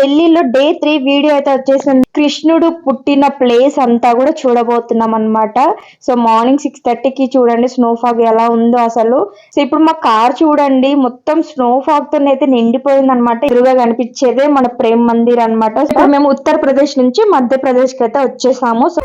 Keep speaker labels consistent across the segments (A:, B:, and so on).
A: ఢిల్లీలో day three video అయితే వచ్చేసింది. కృష్ణుడు పుట్టిన ప్లేస్ అంతా కూడా చూడబోతున్నాం అన్నమాట సో మార్నింగ్ సిక్స్ థర్టీకి చూడండి స్నో ఫాగ్ ఎలా ఉందో అసలు. సో ఇప్పుడు మా కార్ చూడండి మొత్తం స్నో ఫాగ్తో అయితే నిండిపోయింది అనమాట ఎదురుగా కనిపించేదే మన ప్రేమ్ మందిర్ అన్నమాట. ఇప్పుడు మేము ఉత్తరప్రదేశ్ నుంచి మధ్యప్రదేశ్కి అయితే వచ్చేసాము. So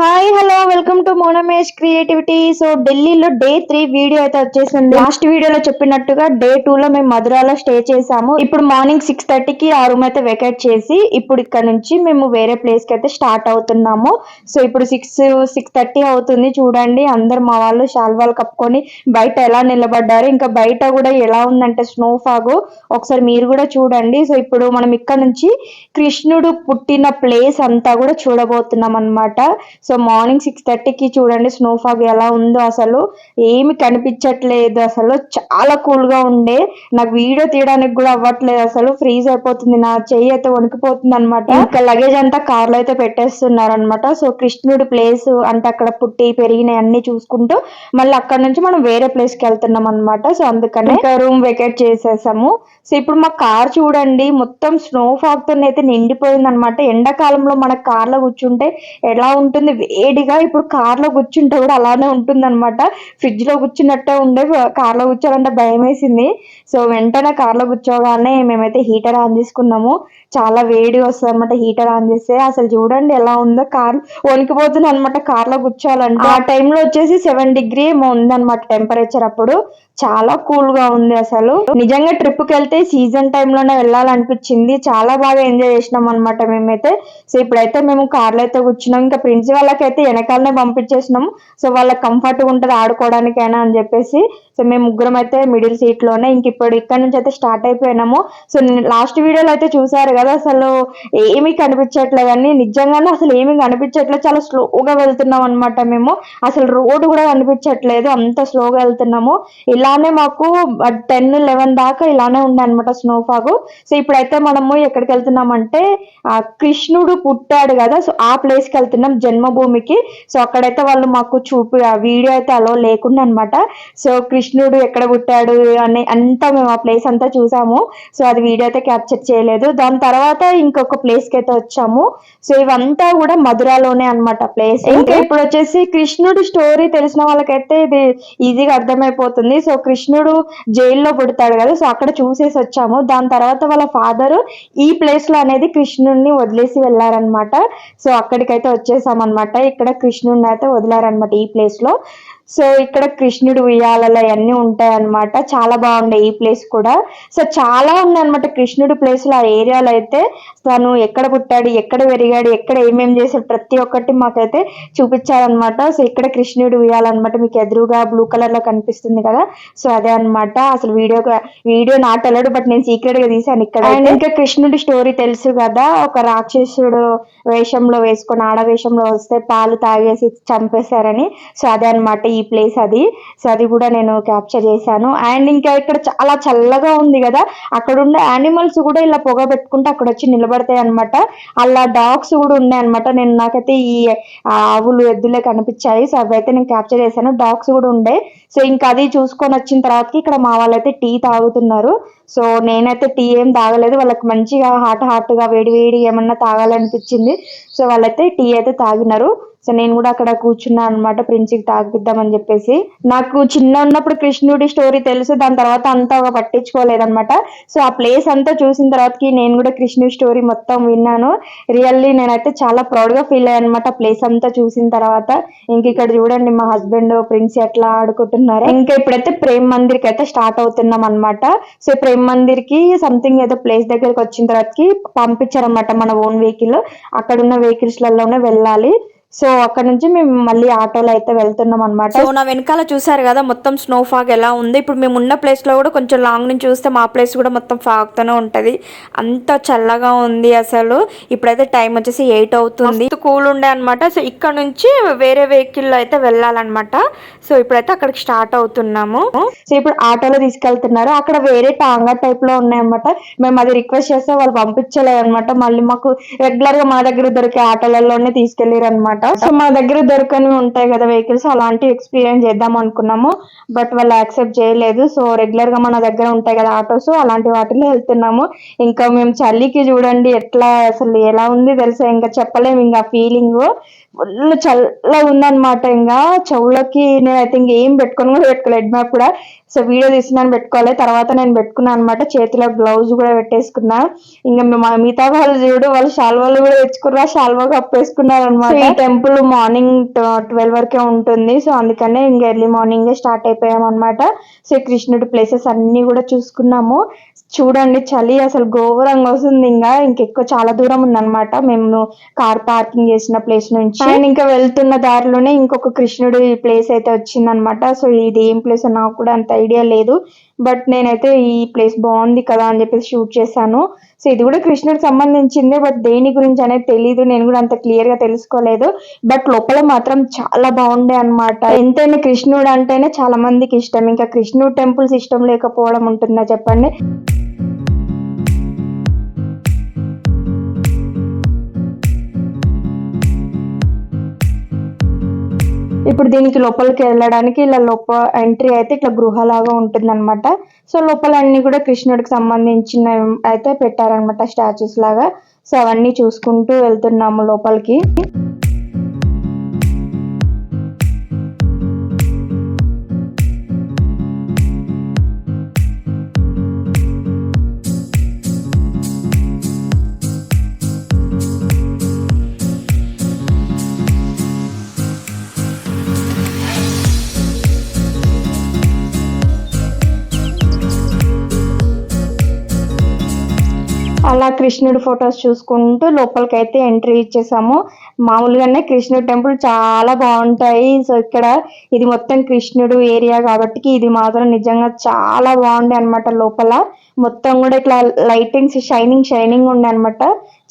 A: hi hello welcome to Monamesh creativity so ఢిల్లీలో డే త్రీ వీడియో అయితే వచ్చేసింది. లాస్ట్ వీడియోలో చెప్పినట్టుగా డే టూ లో మేము మధురాలో స్టే చేసాము ఇప్పుడు మార్నింగ్ సిక్స్ థర్టీకి ఆ రూమ్ అయితే వెకేట్ చేసి ఇప్పుడు ఇక్కడ నుంచి మేము వేరే ప్లేస్కి అయితే స్టార్ట్ అవుతున్నాము. సో ఇప్పుడు సిక్స్ సిక్స్ థర్టీ అవుతుంది. చూడండి అందరు మా వాళ్ళు శాల్వాలు కప్పుకొని బయట ఎలా నిలబడ్డారు ఇంకా బయట కూడా ఎలా ఉందంటే స్నో ఫాగ్ ఒకసారి మీరు కూడా చూడండి. సో ఇప్పుడు మనం ఇక్కడ నుంచి కృష్ణుడు పుట్టిన ప్లేస్ అంతా కూడా చూడబోతున్నాం అన్నమాట సో మార్నింగ్ సిక్స్ థర్టీకి చూడండి స్నో ఫాగ్ ఎలా ఉందో అసలు ఏమి కనిపించట్లేదు అసలు. చాలా కూల్గా ఉండే. నాకు వీడియో తీయడానికి కూడా అవ్వట్లేదు అసలు. ఫ్రీజ్ అయిపోతుంది నా చెయ్యి అయితే వణికిపోతుంది అనమాట ఇంకా లగేజ్ అంతా కార్లో అయితే పెట్టేస్తున్నారు అనమాట సో కృష్ణుడి ప్లేస్ అంటే అక్కడ పుట్టి పెరిగినాయి అన్ని చూసుకుంటూ మళ్ళీ అక్కడ నుంచి మనం వేరే ప్లేస్కి వెళ్తున్నాం అనమాట సో అందుకనే రూమ్ వెకేట్ చేసేసాము. సో ఇప్పుడు మా కార్ చూడండి మొత్తం స్నో ఫాగ్తో అయితే నిండిపోయింది అనమాట ఎండాకాలంలో మన కార్లో కూర్చుంటే ఎలా ఉంటుంది వేడిగా ఇప్పుడు కార్లో కూర్చుంటే కూడా అలానే ఉంటుంది అనమాట ఫ్రిడ్జ్లో కూర్చున్నట్టే ఉండే కార్లో కూర్చోవాలంటే భయం వేసింది సో వెంటనే కార్లో కూర్చోగానే మేమైతే హీటర్ ఆన్ చేసుకున్నాము. చాలా వేడి వస్తుంది అనమాట హీటర్ ఆన్ చేస్తే. అసలు చూడండి ఎలా ఉందో కార్ వణికిపోతుంది అనమాట కార్లో కూర్చోవాలంటే. ఆ టైంలో వచ్చేసి సెవెన్ డిగ్రీ ఏమో ఉందన్నమాట టెంపరేచర్ అప్పుడు. చాలా కూల్గా ఉంది అసలు. నిజంగా ట్రిప్కి వెళ్తే సీజన్ టైంలోనే వెళ్ళాలనిపించింది. చాలా బాగా ఎంజాయ్ చేసినాం అనమాట మేమైతే. సో ఇప్పుడైతే మేము కార్లో అయితే కూర్చున్నాం. ఇంకా ప్రిన్స్ వాళ్ళకైతే వెనకాలనే పంపించేసినాం. సో వాళ్ళకి కంఫర్ట్గా ఉంటుంది ఆడుకోవడానికైనా అని చెప్పేసి. సో మేము ముగ్గురం అయితే మిడిల్ సీట్లోనే ఇంక ఇప్పుడు ఇక్కడ నుంచి అయితే స్టార్ట్ అయిపోయినాము. సో లాస్ట్ వీడియోలో అయితే చూసారు కదా అసలు ఏమీ కనిపించట్లేదు కానీ నిజంగానే అసలు ఏమీ కనిపించట్లేదు. చాలా స్లోగా వెళ్తున్నాం అనమాట మేము. అసలు రోడ్డు కూడా కనిపించట్లేదు అంత స్లోగా వెళ్తున్నాము. ఇలానే మాకు టెన్ లెవెన్ దాకా ఇలానే ఉండే అనమాట స్నోఫాగ్ సో ఇప్పుడైతే మనము ఎక్కడికి వెళ్తున్నామంటే ఆ కృష్ణుడు పుట్టాడు కదా సో ఆ ప్లేస్కి వెళ్తున్నాం జన్మభూమికి. సో అక్కడైతే వాళ్ళు మాకు చూపి ఆ వీడియో అయితే అలో లేకుండా అనమాట సో కృష్ణుడు ఎక్కడ పుట్టాడు అని అంతా మేము ఆ ప్లేస్ అంతా చూసాము. సో అది వీడియో అయితే క్యాప్చర్ చేయలేదు. దాని తర్వాత ఇంకొక ప్లేస్కి అయితే వచ్చాము. సో ఇవంతా కూడా మధురాలోనే అనమాట ప్లేస్ ఇంకా ఇప్పుడు వచ్చేసి కృష్ణుడు స్టోరీ తెలిసిన వాళ్ళకైతే ఇది ఈజీగా అర్థమైపోతుంది. సో కృష్ణుడు జైల్లో పుడతాడు కదా. సో అక్కడ చూసేసి వచ్చాము. దాని తర్వాత వాళ్ళ ఫాదర్ ఈ ప్లేస్లో అనేది కృష్ణుడిని వదిలేసి వెళ్ళారనమాట సో అక్కడికైతే వచ్చేసామన్నమాట. ఇక్కడ కృష్ణుడిని అయితే వదిలారనమాట ఈ ప్లేస్లో. సో ఇక్కడ కృష్ణుడు ఉయ్యాలలో అవన్నీ ఉంటాయి అనమాట చాలా బాగుండే ఈ ప్లేస్ కూడా. సో చాలా ఉన్నాయి అనమాట కృష్ణుడి ప్లేస్లో ఆ ఏరియాలో అయితే. తను ఎక్కడ పుట్టాడు ఎక్కడ పెరిగాడు ఎక్కడ ఏమేమి చేశాడు ప్రతి ఒక్కటి మాకైతే చూపించారనమాట సో ఇక్కడ కృష్ణుడు ఉయ్యాలన్నమాట మీకు ఎదురుగా బ్లూ కలర్లో కనిపిస్తుంది కదా. సో అదే అనమాట అసలు వీడియో వీడియో నాట్ వెళ్ళడు బట్ నేను సీక్రెట్గా గా తీసాను ఇక్కడ ఇంకా కృష్ణుడి స్టోరీ తెలుసు కదా. ఒక రాక్షసుడు వేషంలో వేసుకొని ఆడ వేషంలో వస్తే పాలు తాగేసి చంపేశారని. సో అదే అనమాట ఈ ప్లేస్ అది. సో అది కూడా నేను క్యాప్చర్ చేశాను. అండ్ ఇంకా ఇక్కడ చాలా చల్లగా ఉంది కదా. అక్కడ ఉండే యానిమల్స్ కూడా ఇలా పొగ పెట్టుకుంటే అక్కడ వచ్చి నిలబడతాయి అనమాట అలా డాగ్స్ కూడా ఉన్నాయి అనమాట నేను నాకైతే ఈ ఆవులు ఎద్దులే కనిపించాయి. సో అవి అయితే నేను క్యాప్చర్ చేశాను. డాగ్స్ కూడా ఉండే. సో ఇంకా అది చూసుకొని వచ్చిన తర్వాతకి ఇక్కడ మా వాళ్ళైతే టీ తాగుతున్నారు. సో నేనైతే టీ ఏం తాగలేదు. వాళ్ళకి మంచిగా హాట్ హాట్గా వేడి వేడి ఏమన్నా తాగాలనిపించింది. సో వాళ్ళైతే టీ అయితే తాగినారు. సో నేను కూడా అక్కడ కూర్చున్నాను అనమాట ప్రిన్సికి తాగిద్దామని చెప్పేసి. నాకు చిన్న ఉన్నప్పుడు కృష్ణుడి స్టోరీ తెలుసు దాని తర్వాత అంతా పట్టించుకోలేదన్నమాట. సో ఆ ప్లేస్ అంతా చూసిన తర్వాతకి నేను కూడా కృష్ణుడి స్టోరీ మొత్తం విన్నాను. రియల్లీ నేనైతే చాలా ప్రౌడ్గా ఫీల్ అయ్యాను అనమాట ప్లేస్ అంతా చూసిన తర్వాత. ఇంక ఇక్కడ చూడండి మా హస్బెండ్ ప్రిన్స్ ఎట్లా ఆడుకుంటున్నారు. ఇంకా ఇప్పుడైతే ప్రేమ్ మందిర్కి అయితే స్టార్ట్ అవుతున్నాం అనమాట సో ప్రేమ్ మందిర్కి సంథింగ్ ఏదో ప్లేస్ దగ్గరికి వచ్చిన తర్వాతకి పంపించారనమాట మన ఓన్ వెహికల్. అక్కడ ఉన్న వెహికల్స్ లలోనే వెళ్ళాలి. సో అక్కడ నుంచి మేము మళ్ళీ ఆటోలో అయితే వెళ్తున్నాం అనమాట
B: సో నా వెనకాల చూసారు కదా మొత్తం స్నో ఫాగ్ ఎలా ఉంది? ఇప్పుడు మేము ఉన్న ప్లేస్లో కూడా కొంచెం లాంగ్ నుంచి చూస్తే మా ప్లేస్ కూడా మొత్తం ఫాగ్ తోనే ఉంటది. అంత చల్లగా ఉంది అసలు. ఇప్పుడైతే టైం వచ్చేసి ఎయిట్ అవుతుంది. కూల్ ఉండే అనమాట సో ఇక్కడ నుంచి వేరే వెహికల్లో అయితే వెళ్ళాలన్నమాట. సో ఇప్పుడైతే అక్కడికి స్టార్ట్ అవుతున్నాము.
A: సో ఇప్పుడు ఆటోలో తీసుకెళ్తున్నారు. అక్కడ వేరే టాంగా టైప్లో ఉన్నాయన్నమాట మేము అది రిక్వెస్ట్ చేస్తే వాళ్ళు పంపించలేదు అనమాట మళ్ళీ మాకు రెగ్యులర్గా మా దగ్గర దొరికే ఆటోలలోనే తీసుకెళ్ళారు అనమాట సో మా దగ్గర దొరకని ఉంటాయి కదా వెహికల్స్ అలాంటివి ఎక్స్పీరియన్స్ చేద్దాం అనుకున్నాము. బట్ వాళ్ళు యాక్సెప్ట్ చేయలేదు. సో రెగ్యులర్గా మన దగ్గర ఉంటాయి కదా ఆటోస్ అలాంటి వాటిలో వెళ్తున్నాము. ఇంకా మేము చలికి చూడండి ఎట్లా అసలు ఎలా ఉంది తెలుసా? ఇంకా చెప్పలేము ఇంకా ఫీలింగ్ ఫుల్ చల్లగా ఉందన్నమాట. ఇంకా చెవులకి నేను అయితే ఇంకేం పెట్టుకొని కూడా పెట్టుకోలేదు. హెడ్ మ్యాప్ కూడా. సో వీడియో తీసినాను పెట్టుకోవాలి. తర్వాత నేను పెట్టుకున్నాను అనమాట చేతిలో గ్లౌజ్ కూడా పెట్టేసుకున్నా. ఇంకా మిగతా వాళ్ళు చూడు వాళ్ళు శాల్వాలు కూడా తెచ్చుకున్నా శాల్వా కప్పేసుకున్నారు అనమాట ఈ టెంపుల్ మార్నింగ్ ట్వెల్వ్ వరకే ఉంటుంది. సో అందుకనే ఇంకా ఎర్లీ మార్నింగ్ స్టార్ట్ అయిపోయాం అనమాట సో కృష్ణుడి ప్లేసెస్ అన్ని కూడా చూసుకున్నాము. చూడండి చలి అసలు ఘోరంగా వస్తుంది. ఇంకా ఇంకెక్కువ చాలా దూరం ఉందన్నమాట. మేము కార్ పార్కింగ్ చేసిన ప్లేస్ నుంచి. అండ్ ఇంకా వెళ్తున్న దారిలోనే ఇంకొక కృష్ణుడి ప్లేస్ అయితే వచ్చిందనమాట సో ఇది ఏం ప్లేస్ నాకు కూడా అంత ఐడియా లేదు. బట్ నేనైతే ఈ ప్లేస్ బాగుంది కదా అని చెప్పేసి షూట్ చేశాను. సో ఇది కూడా కృష్ణుడికి సంబంధించిందే బట్ దేని గురించి అనేది తెలియదు నేను కూడా అంత క్లియర్గా తెలుసుకోలేదు. బట్ లోపల మాత్రం చాలా బాగుండే అన్నమాట. ఎంతైనా కృష్ణుడు అంటేనే చాలా మందికి ఇష్టం. ఇంకా కృష్ణుడు టెంపుల్స్ ఇష్టం లేకపోవడం ఉంటుందా చెప్పండి? ఇప్పుడు దీనికి లోపలికి వెళ్ళడానికి ఇలా లోపల ఎంట్రీ అయితే ఇట్లా గృహలాగా ఉంటుంది అనమాట సో లోపల అన్ని కూడా కృష్ణుడికి సంబంధించిన అయితే పెట్టారనమాట స్టాచ్యూస్ లాగా. సో అవన్నీ చూసుకుంటూ వెళ్తున్నాము లోపలికి. అలా కృష్ణుడి ఫొటోస్ చూసుకుంటూ లోపలికి అయితే ఎంట్రీ ఇచ్చేసాము. మామూలుగానే కృష్ణుడి టెంపుల్ చాలా బాగుంటాయి. సో ఇక్కడ ఇది మొత్తం కృష్ణుడు ఏరియా కాబట్టి ఇది మాత్రం నిజంగా చాలా బాగుండే అన్నమాట లోపల. మొత్తం కూడా ఇట్లా లైటింగ్స్ షైనింగ్ షైనింగ్ ఉండే అనమాట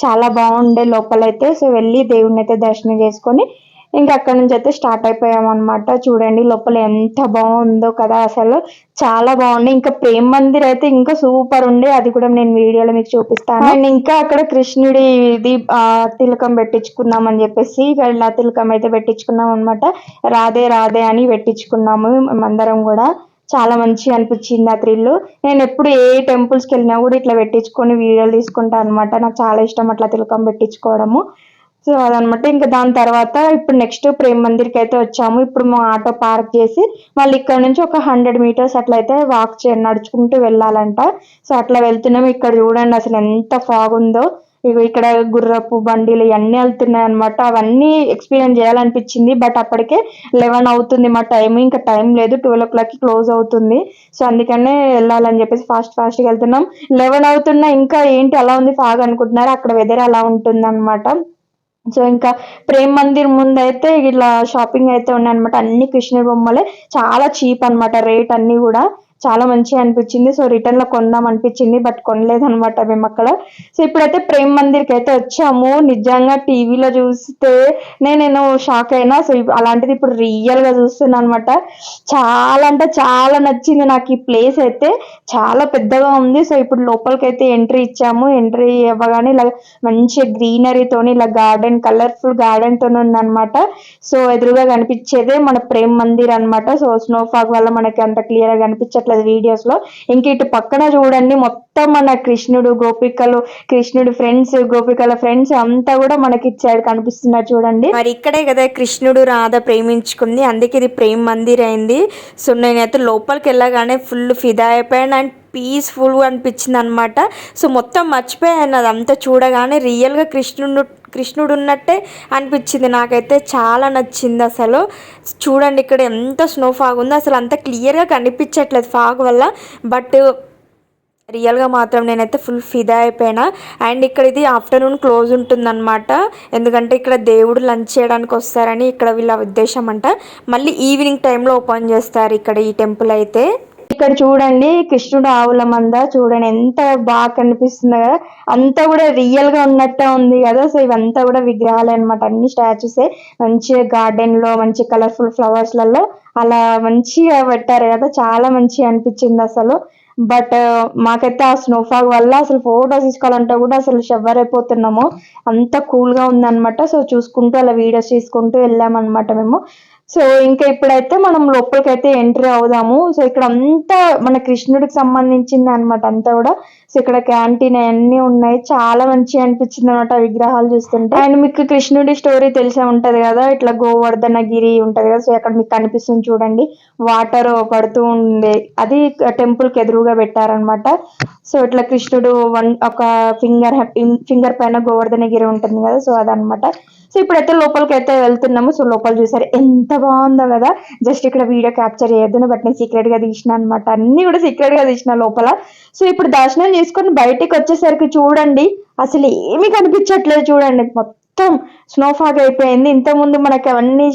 A: చాలా బాగుండే లోపలైతే. సో వెళ్ళి దేవుడిని అయితే దర్శనం చేసుకొని ఇంకా అక్కడ నుంచి అయితే స్టార్ట్ అయిపోయాం అనమాట చూడండి లోపల ఎంత బాగుందో కదా అసలు. చాలా బాగుంది. ఇంకా ప్రేమ్ మందిర్ అయితే ఇంకా సూపర్ ఉండే అది కూడా నేను వీడియోలో మీకు చూపిస్తాను. అండ్ ఇంకా అక్కడ కృష్ణుడి ఇది ఆ, తిలకం పెట్టించుకుందాం అని చెప్పేసి ఇక ఇలా తిలకం అయితే పెట్టించుకున్నాం అనమాట రాధే రాధే అని పెట్టించుకున్నాము మేమందరం కూడా. చాలా మంచి అనిపించింది ఆ థ్రిల్ నేను ఎప్పుడు ఏ టెంపుల్స్కి వెళ్ళినా కూడా ఇట్లా పెట్టించుకొని వీడియోలు తీసుకుంటాను అనమాట నాకు చాలా ఇష్టం అట్లా తిలకం పెట్టించుకోవడము. సో అదనమాట. ఇంకా దాని తర్వాత ఇప్పుడు నెక్స్ట్ ప్రేమ్ మందిర్కి అయితే వచ్చాము. ఇప్పుడు మా ఆటో పార్క్ చేసి మళ్ళీ ఇక్కడ నుంచి ఒక హండ్రెడ్ మీటర్స్ అట్లయితే వాక్ చే నడుచుకుంటూ వెళ్ళాలంట. సో అట్లా వెళ్తున్నాము ఇక్కడ చూడండి అసలు ఎంత ఫాగ్ ఉందో. ఇగో ఇక్కడ గుర్రపు బండిలు ఇవన్నీ వెళ్తున్నాయి అనమాట అవన్నీ ఎక్స్పీరియన్స్ చేయాలనిపించింది. బట్ అప్పటికే లెవెన్ అవుతుంది మా టైం ఇంకా టైం లేదు. ట్వెల్వ్ ఓ క్లాక్కి క్లోజ్ అవుతుంది. సో అందుకనే వెళ్ళాలని చెప్పేసి ఫాస్ట్ ఫాస్ట్గా వెళ్తున్నాం. లెవెన్ అవుతున్నా ఇంకా ఏంటి అలా ఉంది ఫాగ్ అనుకుంటున్నారు? అక్కడ వెదర్ అలా ఉంటుంది సో ఇంకా ప్రేమ్ మందిర్ ముందైతే ఇట్లా షాపింగ్ అయితే ఉన్నాయి అనమాట అన్ని కృష్ణుడి బొమ్మలే. చాలా చీప్ అన్నమాట. రేట్ అన్ని కూడా. చాలా మంచిగా అనిపించింది. సో రిటర్న్లో కొందాం అనిపించింది బట్ కొనలేదు అనమాట మేము అక్కడ. సో ఇప్పుడైతే ప్రేమ్ మందిర్కి అయితే వచ్చాము. నిజంగా టీవీలో చూస్తే నేను షాక్ అయినా సో అలాంటిది ఇప్పుడు రియల్గా చూస్తున్నాను అనమాట చాలా అంటే చాలా నచ్చింది నాకు ఈ ప్లేస్ అయితే. చాలా పెద్దగా ఉంది. సో ఇప్పుడు లోపలికి అయితే ఎంట్రీ ఇచ్చాము. ఎంట్రీ ఇవ్వగానే ఇలా మంచి గ్రీనరీతోని ఇలా గార్డెన్ కలర్ఫుల్ గార్డెన్ తోని ఉందన్నమాట. సో ఎదురుగా కనిపించేదే మన ప్రేమ్ మందిర్ అన్నమాట. సో స్నో ఫాగ్ వల్ల మనకి అంత క్లియర్గా కనిపించట్లేదు వీడియోస్లో. ఇంక ఇటు పక్కన చూడండి మొత్తం మన కృష్ణుడు గోపికలు కృష్ణుడు ఫ్రెండ్స్ గోపికల ఫ్రెండ్స్ అంతా కూడా మనకి ఇచ్చాడు కనిపిస్తున్నారు చూడండి.
B: మరి ఇక్కడే కదా కృష్ణుడు రాధ ప్రేమించుకుంది. అందుకే ఇది ప్రేమ మందిర్ అయింది. సో నేనైతే లోపలికి వెళ్ళగానే ఫుల్ ఫిదా అయిపోయాను అండ్ పీస్ఫుల్గా అనిపించింది అనమాట సో మొత్తం మర్చిపోయాను. అదంతా చూడగానే రియల్గా కృష్ణుడు కృష్ణుడు ఉన్నట్టే అనిపించింది. నాకైతే చాలా నచ్చింది అసలు. చూడండి ఇక్కడ ఎంత స్నో ఫాగ్ ఉందో అసలు అంత క్లియర్గా కనిపించట్లేదు ఫాగ్ వల్ల. బట్ రియల్గా మాత్రం నేనైతే ఫుల్ ఫిదా అయిపోయినా. అండ్ ఇక్కడ ఇది ఆఫ్టర్నూన్ క్లోజ్ ఉంటుందన్నమాట. ఎందుకంటే ఇక్కడ దేవుడు లంచ్ చేయడానికి వస్తారని ఇక్కడ వీళ్ళ ఉద్దేశం అంట. మళ్ళీ ఈవినింగ్ టైంలో ఓపెన్ చేస్తారు ఇక్కడ ఈ టెంపుల్ అయితే.
A: ఇక్కడ చూడండి కృష్ణుడు ఆవుల మంద చూడండి ఎంత బాగా కనిపిస్తుంది కదా. అంతా కూడా రియల్గా ఉన్నట్టే ఉంది కదా. సో ఇవంతా కూడా విగ్రహాలే అనమాట అన్ని స్టాచ్యూసే మంచిగా గార్డెన్లో మంచి కలర్ఫుల్ ఫ్లవర్స్లలో అలా మంచిగా పెట్టారు కదా. చాలా మంచిగా అనిపించింది అసలు. బట్ మాకైతే ఆ స్నోఫాగ్ వల్ల అసలు ఫోటోస్ తీసుకోవాలంటే కూడా అసలు షవర్ అయిపోతున్నాము అంత కూల్గా ఉందన్నమాట. సో చూసుకుంటూ అలా వీడియోస్ తీసుకుంటూ వెళ్ళామన్నమాట మేము. సో ఇంకా ఇప్పుడైతే మనం లోపలికైతే అయితే ఎంట్రీ అవుదాము. సో ఇక్కడ అంతా మన కృష్ణుడికి సంబంధించింది అనమాట అంతా కూడా. సో ఇక్కడ క్యాంటీన్ అన్ని ఉన్నాయి. చాలా మంచిగా అనిపించింది అనమాట విగ్రహాలు చూస్తుంటే. అండ్ మీకు కృష్ణుడి స్టోరీ తెలిసే ఉంటది కదా? ఇట్లా గోవర్ధన గిరి ఉంటది కదా? సో అక్కడ మీకు కనిపిస్తుంది చూడండి. వాటర్ పడుతూ ఉండే అది టెంపుల్కి ఎదురుగా పెట్టారనమాట సో ఇట్లా కృష్ణుడు వన్ ఒక ఫింగర్ ఫింగర్ పైన గోవర్ధన గిరి ఉంటుంది కదా? సో అదనమాట సో ఇప్పుడైతే లోపలికి అయితే వెళ్తున్నాము. సో లోపల చూసారు ఎంత బాగుందో కదా. జస్ట్ ఇక్కడ వీడియో క్యాప్చర్ చేయొద్దు బట్ నేను సీక్రెట్గా తీసిన అనమాట అన్ని కూడా సీక్రెట్గా తీసిన లోపల. సో ఇప్పుడు దర్శనం చేసుకొని బయటికి వచ్చేసరికి చూడండి. అసలు ఏమీ కనిపించట్లేదు చూడండి. మొత్తం స్నోఫాగ్ అయిపోయింది. ఇంత ముందు మనకి అవన్నీ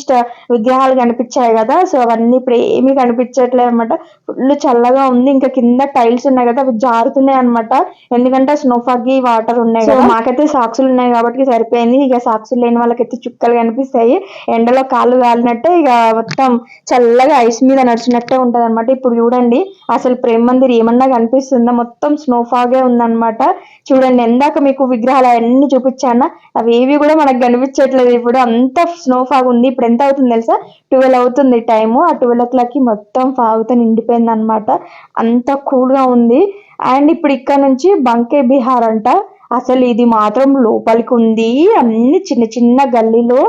A: విగ్రహాలు కనిపించాయి కదా సో అవన్నీ ఇప్పుడు ఏమీ కనిపించట్లేదు అనమాట ఫుల్ చల్లగా ఉంది. ఇంకా కింద టైల్స్ ఉన్నాయి కదా అవి జారుతున్నాయి అనమాట ఎందుకంటే స్నోఫాగ్ వాటర్ ఉన్నాయి కదా. మాకైతే సాక్సులు ఉన్నాయి కాబట్టి సరిపోయింది. ఇక సాక్సులు లేని వాళ్ళకైతే చుక్కలు కనిపిస్తాయి. ఎండలో కాళ్ళు కాలినట్టే ఇక మొత్తం చల్లగా ఐస్ మీద నడిచినట్టే ఉంటది అనమాట ఇప్పుడు చూడండి అసలు ప్రేమ మందిర్ ఏమన్నా కనిపిస్తుందా? మొత్తం స్నోఫాగే ఉందన్నమాట. చూడండి ఎందాక మీకు విగ్రహాలు అవన్నీ చూపించానా? అవి ఏవి కూడా మనకు కనిపించట్లేదు. ఇప్పుడు అంత స్నో ఫాగ్ ఉంది. ఇప్పుడు ఎంత అవుతుంది తెలుసా? ట్వెల్వ్ అవుతుంది టైము ఆ ట్వెల్వ్ ఓ క్లాక్కి మొత్తం ఫాగ్తో నిండిపోయింది అనమాట అంత కూల్గా ఉంది. అండ్ ఇప్పుడు ఇక్కడ నుంచి బంకే బిహార్ అంట. అసలు ఇది మాత్రం లోపలికి ఉంది. అన్ని చిన్న చిన్న గల్లీలో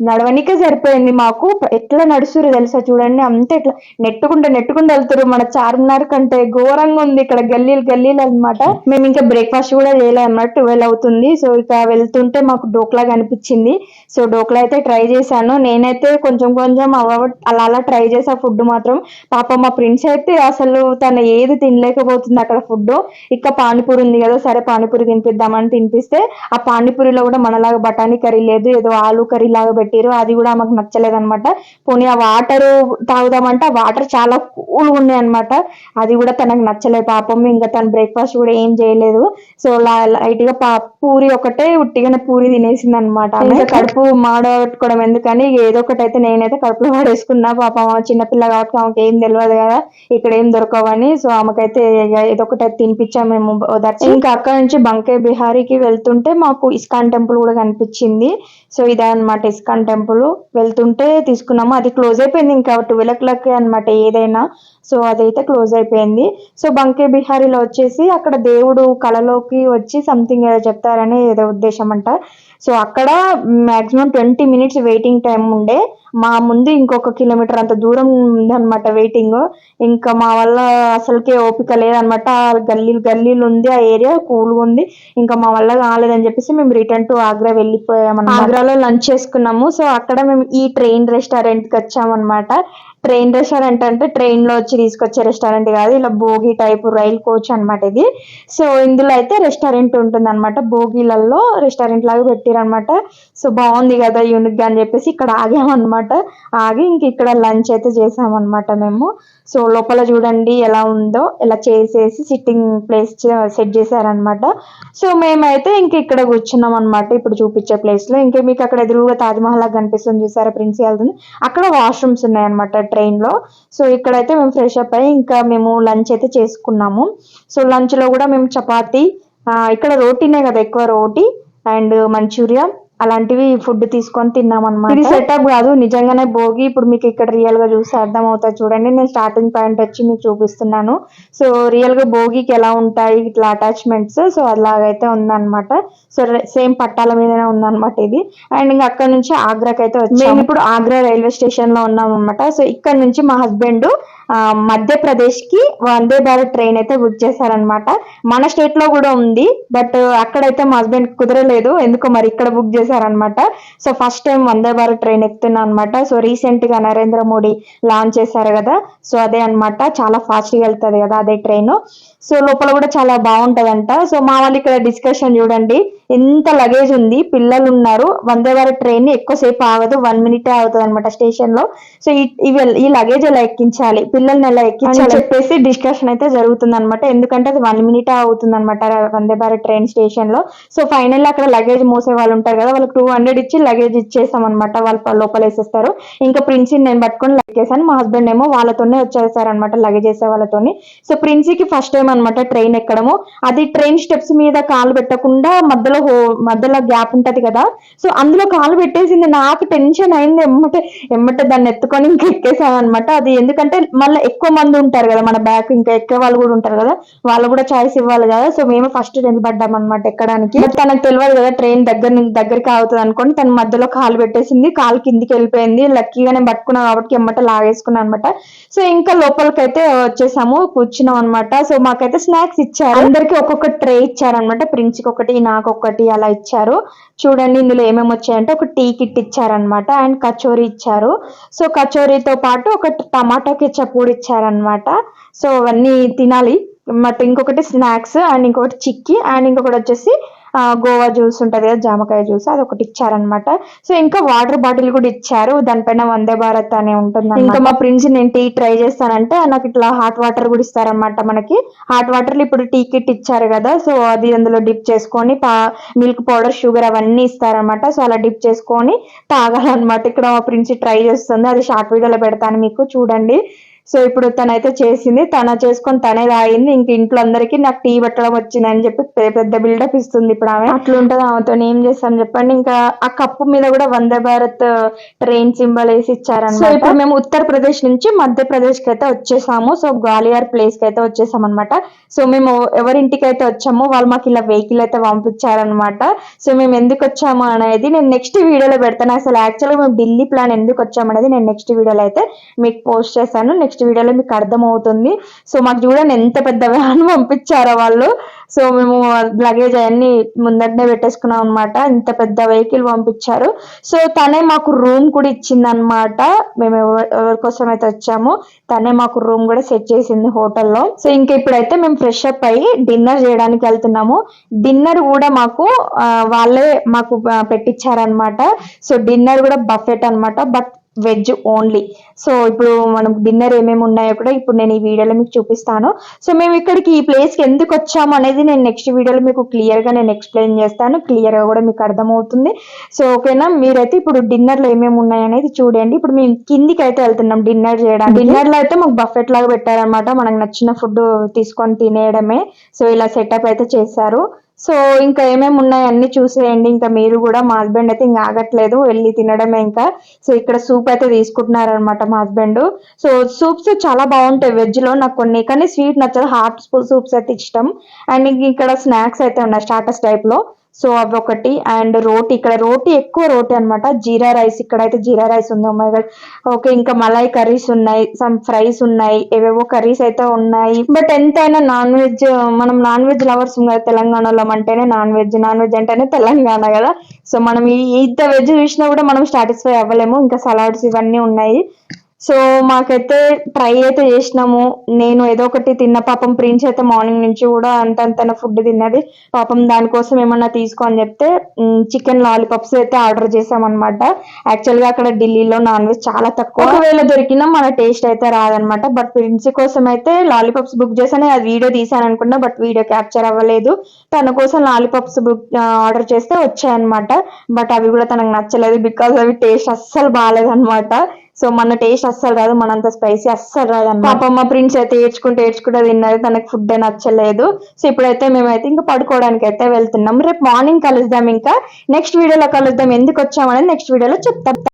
A: నడవనికే సరిపోయింది మాకు. ఎట్లా నడుస్తురు తెలుసా చూడండి. అంత ఎట్లా నెట్టుకుంటే నెట్టుకుంటూ వెళ్తారు మన చార్మినార్ కంటే ఘోరంగా ఉంది ఇక్కడ గల్లీలు గల్లీలు అన్నమాట. మేము ఇంకా బ్రేక్ఫాస్ట్ కూడా చేయలేదు అన్నమాట. ట్వెల్వ్ అవుతుంది. సో ఇక వెళ్తుంటే మాకు డోక్లా కనిపించింది. సో డోక్లా అయితే ట్రై చేశాను. నేనైతే కొంచెం కొంచెం అలా అలా ట్రై చేసా ఫుడ్ మాత్రం. పాప మా ప్రిన్స్ అయితే అసలు తను ఏది తినలేకపోతుంది అక్కడ ఫుడ్. ఇక పానీపూరి ఉంది కదా సరే పానీపూరి తినిపిద్దామని తినిపిస్తే ఆ పానీపూరిలో కూడా మనలాగా బఠానీ కర్రీ లేదు. ఏదో ఆలు కర్రీ లాగా పెట్టి పెట్టారు అది కూడా మాకు నచ్చలేదు అనమాట పోనీ ఆ వాటర్ తాగుదామంటే ఆ వాటర్ చాలా కూల్ ఉన్నాయి అనమాట అది కూడా తనకు నచ్చలేదు పాపం. ఇంకా తన బ్రేక్ఫాస్ట్ కూడా ఏం చేయలేదు. సో లైట్గా పా- పూరి ఒకటే ఉట్టిగానే పూరి తినేసింది అనమాట కడుపు మాడగొట్టుకోవడం ఎందుకని ఏదో ఒకటి అయితే నేనైతే కడుపులో పడేసుకున్నా. పాపం చిన్నపిల్ల కాబట్టి ఆమెకి ఏం తెలియదు కదా. ఇక్కడ ఏం దొరకవని సో ఆమెకైతే ఏదో ఒకటి అయితే తినిపించాము మేము ఓదార్చి. ఇంకా అక్కడ నుంచి బంకే బిహారీకి వెళ్తుంటే మాకు ఇస్కాన్ టెంపుల్ కూడా కనిపించింది. సో ఇదే అనమాట ఇస్కాన్ టెంపుల్ వెళ్తుంటే తీసుకున్నాము. అది క్లోజ్ అయిపోయింది. ఇంకా ట్వెల్వ్ ఓ క్లాక్ అనమాట ఏదైనా. సో అదైతే క్లోజ్ అయిపోయింది. సో బంకే బిహారీలో వచ్చేసి అక్కడ దేవుడు కళలోకి వచ్చి సంథింగ్ ఏదో చెప్తారని ఏదో ఉద్దేశం అంట. సో అక్కడ maximum twenty minutes waiting time ఉండే. మా ముందు ఇంకొక కిలోమీటర్ అంత దూరం ఉందన్నమాట వెయిటింగ్ ఇంకా మా వల్ల అసలుకే ఓపిక లేదనమాట గల్లీలు గల్లీలు ఉంది ఆ ఏరియా కూల్గా ఉంది. ఇంకా మా వల్ల కాలేదని చెప్పేసి మేము రిటర్న్ టు ఆగ్రా వెళ్ళిపోయాం ఆగ్రాలో లంచ్ చేసుకున్నాము. సో అక్కడ మేము ఈ ట్రైన్ రెస్టారెంట్కి వచ్చామన్నమాట. ట్రైన్ రెస్టారెంట్ అంటే ట్రైన్లో వచ్చి తీసుకొచ్చే రెస్టారెంట్ కాదు. ఇలా భోగి టైప్ రైల్ కోచ్ అన్నమాట ఇది. సో ఇందులో అయితే రెస్టారెంట్ ఉంటుంది అనమాట భోగిలలో రెస్టారెంట్ లాగా పెట్టారనమాట సో బాగుంది కదా యూనిక్గా అని చెప్పేసి ఇక్కడ ఆగామన్నమాట. ఆగి ఇంక ఇక్కడ లంచ్ అయితే చేసామన్నమాట మేము. సో లోపల చూడండి ఎలా ఉందో ఇలా చేసేసి సిట్టింగ్ ప్లేస్ సెట్ చేశారనమాట సో మేమైతే ఇంక ఇక్కడ కూర్చున్నాం అనమాట ఇప్పుడు చూపించే ప్లేస్లో ఇంకా మీకు అక్కడ ఎదురుగా తాజ్ మహల్ లాగా కనిపిస్తుంది చూసారా ప్రిన్స్ వెళ్తుంది అక్కడ వాష్రూమ్స్ ఉన్నాయన్నమాట ట్రైన్లో సో ఇక్కడైతే మేము ఫ్రెష్ అప్ అయ్యి ఇంకా మేము లంచ్ అయితే చేసుకున్నాము. సో లంచ్లో కూడా మేము చపాతి ఇక్కడ రోటీనే కదా ఎక్కువ రోటీ అండ్ మంచూరియా. అలాంటివి ఫుడ్ తీసుకొని తిన్నాం అనమాట ఇది సెటప్ కాదు. నిజంగానే భోగి ఇప్పుడు మీకు ఇక్కడ రియల్గా చూస్తే అర్థం అవుతుంది చూడండి. నేను స్టార్టింగ్ పాయింట్ వచ్చి మీకు చూపిస్తున్నాను. సో రియల్గా భోగికి ఎలా ఉంటాయి ఇట్లా అటాచ్మెంట్స్ సో అలాగైతే ఉందన్నమాట. సో సేమ్ పట్టాల మీదనే ఉందన్నమాట ఇది. అండ్ ఇంకా అక్కడ నుంచి ఆగ్రాకి అయితే వచ్చాము. మేము ఇప్పుడు ఆగ్రా రైల్వే స్టేషన్లో ఉన్నాం అనమాట సో ఇక్కడ నుంచి మా హస్బెండ్ మధ్యప్రదేశ్కి వందే భారత్ ట్రైన్ అయితే బుక్ చేశారనమాట మన స్టేట్లో కూడా ఉంది బట్ అక్కడైతే మా హస్బెండ్ కుదరలేదు ఎందుకో మరి ఇక్కడ బుక్ చేశారనమాట so first time Vande Bharat train ఎక్కుతున్నా అనమాట సో రీసెంట్గా నరేంద్ర మోడీ లాంచ్ చేశారు కదా సో అదే అన్నమాట. చాలా ఫాస్ట్గా కదా అదే ట్రైన్. సో లోపల కూడా చాలా బాగుంటుందంట. సో మా వాళ్ళు ఇక్కడ డిస్కషన్ చూడండి ఎంత లగేజ్ ఉంది? పిల్లలు ఉన్నారు వందే భారత్ ట్రైన్ ఎక్కువసేపు ఆగదు. వన్ మినిట్ ఆగుతుంది అనమాట స్టేషన్లో. సో ఈ- ఇవి ఈ లగేజ్ ఎలా ఎక్కించాలి? పిల్లల్ని ఎలా ఎక్కించాలి? చెప్పేసి డిస్కషన్ అయితే జరుగుతుంది అనమాట ఎందుకంటే అది వన్ మినిట్ అవుతుంది అనమాట వందే భారత్ ట్రైన్ స్టేషన్లో. సో ఫైనల్ అక్కడ లగేజ్ మోసే వాళ్ళు ఉంటారు కదా వాళ్ళకి టూ హండ్రెడ్ ఇచ్చి లగేజ్ ఇచ్చేసాం అనమాట వాళ్ళు లోపల వేసేస్తారు. ఇంకా ప్రిన్సీ నేను పట్టుకొని లెక్కేసాను మా హస్బెండ్ ఏమో వాళ్ళతోనే వచ్చేసారనమాట లగేజ్ వేసే వాళ్ళతోని. సో ప్రిన్సీకి ఫస్ట్ టైం అనమాట ట్రైన్ ఎక్కడము. అది ట్రైన్ స్టెప్స్ మీద కాలు పెట్టకుండా మధ్యలో హో- మధ్యలో గ్యాప్ ఉంటది కదా. సో అందులో కాలు పెట్టేసింది. నాకు టెన్షన్ అయింది. ఎమ్మటే ఎమ్మటే దాన్ని ఎత్తుకొని ఇంకా ఎక్కేసాను అనమాట అది ఎందుకంటే మళ్ళీ ఎక్కువ మంది ఉంటారు కదా మన బ్యాక్ ఇంకా ఎక్కే వాళ్ళు కూడా ఉంటారు కదా. వాళ్ళు కూడా చాయిస్ ఇవ్వాలి కదా. సో మేము ఫస్ట్ నిలబడ్డాం అనమాట ఎక్కడానికి. తనకు తెలియదు కదా ట్రైన్ దగ్గర నుంచి దగ్గరికి అవుతుంది అనుకోని తన మధ్యలో కాలు పెట్టేసింది. కాలు కిందికి వెళ్ళిపోయింది. లక్కీగా నేను పట్టుకున్నా కాబట్టి ఎమ్మట లాగేసుకున్నాను అనమాట సో ఇంకా లోపలికి అయితే వచ్చేసాము. కూర్చున్నాం అనమాట సో మాకైతే స్నాక్స్ ఇచ్చారు. అందరికి ఒక్కొక్క ట్రే ఇచ్చారనమాట ప్రిన్స్కి ఒకటి నాకు ఒకటి అలా ఇచ్చారు. చూడండి ఇందులో ఏమేమి వచ్చాయంటే ఒక టీ కిట్ ఇచ్చారనమాట అండ్ కచోరీ ఇచ్చారు. సో కచోరీతో పాటు ఒక టమాటో కెచప్ కూడా ఇచ్చారనమాట సో అవన్నీ తినాలి. బట్ ఇంకొకటి స్నాక్స్ అండ్ ఇంకొకటి చిక్కీ అండ్ ఇంకొకటి వచ్చేసి గోవా జ్యూస్ ఉంటుంది కదా జామకాయ జ్యూస్ అది ఒకటి ఇచ్చారనమాట సో ఇంకా వాటర్ బాటిల్ కూడా ఇచ్చారు. దానిపైన వందే భారత్ అనే ఉంటుంది ఇంకా మా ప్రిన్స్ నేను టీ ట్రై చేస్తానంటే నాకు ఇట్లా హాట్ వాటర్ కూడా ఇస్తారనమాట మనకి. హాట్ వాటర్ ఇప్పుడు టీ కిట్ ఇచ్చారు కదా సో అది అందులో డిప్ చేసుకొని మిల్క్ పౌడర్ షుగర్ అవన్నీ ఇస్తారనమాట సో అలా డిప్ చేసుకొని తాగాలన్నమాట. ఇక్కడ మా ప్రిన్స్ ట్రై చేస్తుంది. అది షార్ట్ వీడియోలో పెడతాను మీకు చూడండి. సో ఇప్పుడు తనైతే చేసింది తన చేసుకొని తనే తాగింది ఇంక ఇంట్లో అందరికీ నాకు టీ పెట్టడం వచ్చింది అని చెప్పి పెద్ద బిల్డప్ ఇస్తుంది ఇప్పుడు ఆమె. అట్లుంటది ఆమెతో ఏం చేస్తాను చెప్పండి ఇంకా ఆ కప్పు మీద కూడా వందే భారత్ ట్రైన్ సింబల్ వేసి ఇచ్చారనమాట సో ఇప్పుడు మేము ఉత్తరప్రదేశ్ నుంచి మధ్యప్రదేశ్కి అయితే వచ్చేసాము సో గ్వాలియర్ ప్లేస్కి అయితే వచ్చేసాం అనమాట సో మేము ఎవరింటికి అయితే వచ్చామో వాళ్ళు మాకు ఇలా వెహికల్ అయితే పంపించారనమాట సో మేము ఎందుకు వచ్చాము అనేది నేను నెక్స్ట్ వీడియోలో పెడతాను. అసలు యాక్చువల్గా మేము ఢిల్లీ ప్లాన్ ఎందుకు వచ్చాము అనేది నేను నెక్స్ట్ వీడియోలో అయితే మీకు పోస్ట్ చేస్తాను. నెక్స్ట్ వీడియోలో మీకు అర్థమవుతుంది. సో మాకు చూడండి ఎంత పెద్ద వ్యాన్ పంపించారో వాళ్ళు. సో మేము లగేజ్ అవన్నీ ముందటనే పెట్టేసుకున్నాం అనమాట ఇంత పెద్ద వెహికల్ పంపించారు. సో తనే మాకు రూమ్ కూడా ఇచ్చింది అనమాట మేము ఎవరికోసం అయితే వచ్చాము తనే మాకు రూమ్ కూడా సెట్ చేసింది హోటల్లో. సో ఇంకా ఇప్పుడైతే మేము ఫ్రెష్ అప్ అయ్యి డిన్నర్ చేయడానికి వెళ్తున్నాము. డిన్నర్ కూడా మాకు వాళ్ళే మాకు పెట్టించారనమాట సో డిన్నర్ కూడా బఫెట్ అన్నమాట. But veg only. సో ఇప్పుడు మనం డిన్నర్ ఏమేమి ఉన్నాయో కూడా ఇప్పుడు నేను ఈ వీడియోలో మీకు చూపిస్తాను. సో మేము ఇక్కడికి ఈ ప్లేస్కి ఎందుకు వచ్చాము అనేది నేను నెక్స్ట్ వీడియోలో మీకు క్లియర్గా నేను ఎక్స్ప్లెయిన్ చేస్తాను. క్లియర్గా కూడా మీకు అర్థమవుతుంది. సో ఓకేనా? మీరైతే ఇప్పుడు డిన్నర్లో ఏమేమి ఉన్నాయనేది చూడండి. ఇప్పుడు మేము కిందికి అయితే వెళ్తున్నాం డిన్నర్ చేయడానికి. డిన్నర్లో అయితే మాకు బఫెట్ లాగా పెట్టారనమాట మనకు నచ్చిన ఫుడ్ తీసుకొని తినేయడమే. సో ఇలా సెటప్ అయితే చేశారు. సో ఇంకా ఏమేమి ఉన్నాయి అన్ని చూసేయండి. ఇంకా మీరు కూడా మా హస్బెండ్ అయితే ఇంకా ఆగట్లేదు వెళ్ళి తినడమే ఇంకా. సో ఇక్కడ సూప్ అయితే తీసుకుంటున్నారనమాట మా హస్బెండ్ సో సూప్స్ చాలా బాగుంటాయి వెజ్లో నాకు కొన్ని కానీ స్వీట్ నచ్చదు. హాట్ సూప్స్ అయితే ఇష్టం. అండ్ ఇంక ఇక్కడ స్నాక్స్ అయితే ఉన్నాయి స్టార్టర్స్ టైప్లో. సో అవి ఒకటి అండ్ రోటీ ఇక్కడ రోటీ ఎక్కువ రోటీ అన్నమాట. జీరా రైస్ ఇక్కడ అయితే జీరా రైస్ ఉంది. Oh my ఓకే ఇంకా మలై కర్రీస్ ఉన్నాయి సమ్ ఫ్రైస్ ఉన్నాయి ఏవేవో కర్రీస్ అయితే ఉన్నాయి. బట్ ఎంతైనా నాన్ వెజ్ మనం నాన్ వెజ్ లవర్స్ కదా తెలంగాణలో అంటేనే నాన్ వెజ్ నాన్ వెజ్ అంటేనే తెలంగాణ కదా. సో మనం ఈ ఇంత వెజ్ చూసినా కూడా మనం సాటిస్ఫై అవ్వలేము. ఇంకా సలాడ్స్ ఇవన్నీ ఉన్నాయి. సో మాకైతే ట్రై అయితే చేసినాము. నేను ఏదో ఒకటి తిన్న పాపం ప్రిన్స్ అయితే మార్నింగ్ నుంచి కూడా అంతంత ఫుడ్ తిన్నది. పాపం దానికోసం ఏమన్నా తీసుకో అని చెప్తే చికెన్ లాలీపాప్స్ అయితే ఆర్డర్ చేసామన్నమాట యాక్చువల్గా అక్కడ ఢిల్లీలో నాన్ వెజ్ చాలా తక్కువ. ఒకవేళ దొరికినా మన టేస్ట్ అయితే రాదనమాట బట్ ప్రిన్స్ కోసం అయితే లాలీపాప్స్ బుక్ చేశాను అది వీడియో తీసాను అనుకున్నా బట్ వీడియో క్యాప్చర్ అవ్వలేదు. తన కోసం లాలీపాప్స్ బుక్ ఆర్డర్ చేస్తే వచ్చాయన్నమాట. బట్ అవి కూడా తనకు నచ్చలేదు బికాస్ అవి టేస్ట్ అస్సలు బాగాలేదన్నమాట. సో మన టేస్ట్ అస్సలు రాదు మనంత స్పైసీ అస్సలు రాదు పాపం మా ప్రిన్స్ అయితే ఏడ్చుకుంటూ ఏడ్చుకుంటూ తిన్నది తనకు ఫుడ్ నచ్చలేదు. సో ఇప్పుడైతే మేమైతే ఇంకా పడుకోవడానికి అయితే వెళ్తున్నాం. రేపు మార్నింగ్ కలుద్దాం ఇంకా. నెక్స్ట్ వీడియోలో కలుద్దాం ఎందుకు వచ్చామనేది నెక్స్ట్ వీడియోలో చెప్తాం.